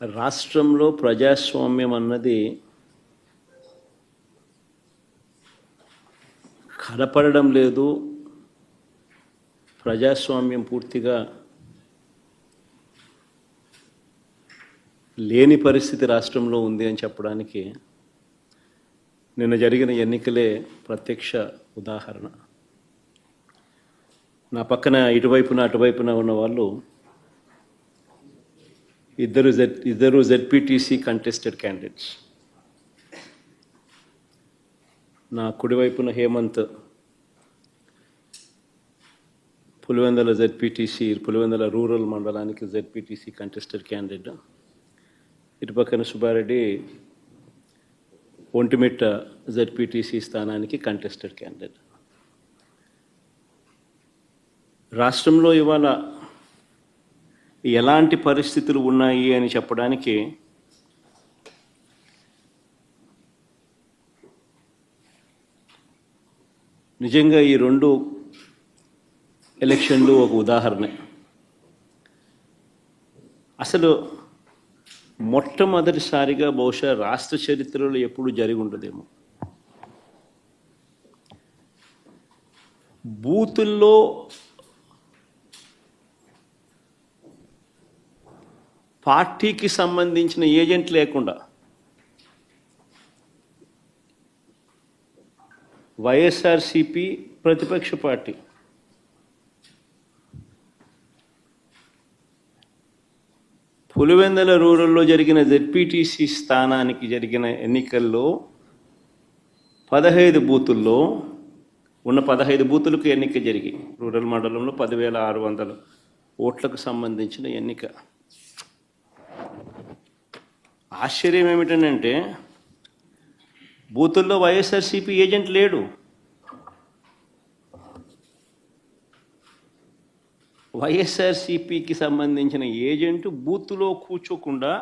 రాష్ట్రంలో ప్రజాస్వామ్యం అన్నది కనపడడం లేదు ప్రజాస్వామ్యం పూర్తిగా లేని పరిస్థితి రాష్ట్రంలో ఉంది అని చెప్పడానికి నిన్న జరిగిన ఎన్నికలే ప్రత్యక్ష ఉదాహరణ. నా పక్కన ఇటువైపున అటువైపున ఉన్న వాళ్ళు ఇద్దరు జెడ్ ఇద్దరు జెడ్పీటీసీ కంటెస్టెడ్ క్యాండిడేట్స్ నా కుడివైపున హేమంత్ పులివెందల జెడ్పీటీసీ పులివెందల రూరల్ మండలానికి జెడ్పీటీసీ కంటెస్టెడ్ క్యాండిడేట్ ఇటుపక్కన సుబ్బారెడ్డి ఒంటిమిట్ట జెడ్పీటీసీ స్థానానికి కంటెస్టెడ్ క్యాండిడేట్ రాష్ట్రంలో ఇవాళ ఎలాంటి పరిస్థితులు ఉన్నాయి అని చెప్పడానికి నిజంగా ఈ రెండు ఎలక్షన్లు ఒక ఉదాహరణ. అసలు మొట్టమొదటిసారిగా బహుశా రాష్ట్ర చరిత్రలో ఎప్పుడు జరిగి ఉండదేమో. బూతుల్లో పార్టీకి సంబంధించిన ఏజెంట్ లేకుండా వైఎస్ఆర్సిపి ప్రతిపక్ష పార్టీ పులివెందల రూరల్లో జరిగిన జెడ్పీటీసీ స్థానానికి జరిగిన ఎన్నికల్లో పదహైదు బూతుల్లో ఉన్న పదహైదు బూతులకు ఎన్నిక జరిగి రూరల్ మండలంలో పదివేల ఆరు వందల ఓట్లకు సంబంధించిన ఎన్నిక. ఆశ్చర్యం ఏమిటంటే బూతుల్లో వైఎస్ఆర్సీపీ ఏజెంట్ లేడు. వైఎస్ఆర్సీపీకి సంబంధించిన ఏజెంట్ బూత్లో కూర్చోకుండా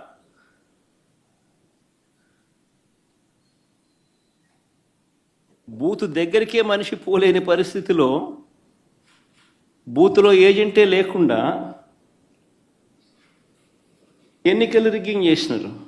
బూత్ దగ్గరికే మనిషి పోలేని పరిస్థితిలో బూత్లో ఏజెంటే లేకుండా ఎన్నికలు రిగ్గింగ్ చేసినారు.